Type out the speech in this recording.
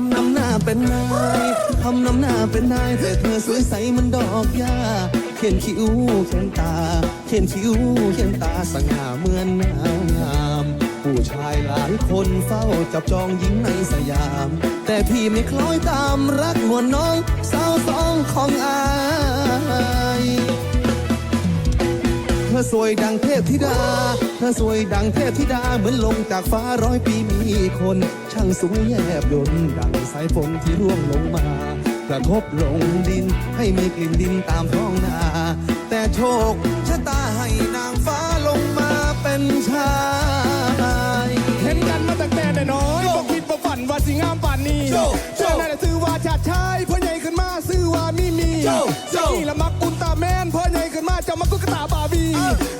ำนำหน้าเป็นนายทำนำหน้าเป็นนายแต่เธอสวยใสเหมันดอกหญ้าเขียนคิ้วเขียนตา เขียนคิ้วเขียนตาสง่าเหมือนนางงาม ผู้ชายหลายคนเฝ้าจับจองหญิงในสยาม แต่พี่ไม่คล้อยตามรักหัวน้องสาวสองของอา ธอสวยดังเทพธิดา เธอสวยดังเทพธิดา เหมือนลงจากฟ้าร้อยปีมีคน ช่างสวยแยบยนต์ดังสายฝนที่ร่วงลงมา กระทบลงดินให้มีกลิ่นดินตามท้องนา แต่โชคชะตาให้นางฟ้าลงมาเป็นชายเห็นกันมาตั้งแต่น้อยๆบอกคิดบอกฝันว่าสิงามป่านนี้โจ้โจ้เจ้านั่นน่ะซื้อว่าชาติชายพ่อใหญ่ขึ้นมาซื้อว่ามีมี โจ้โจ้นี่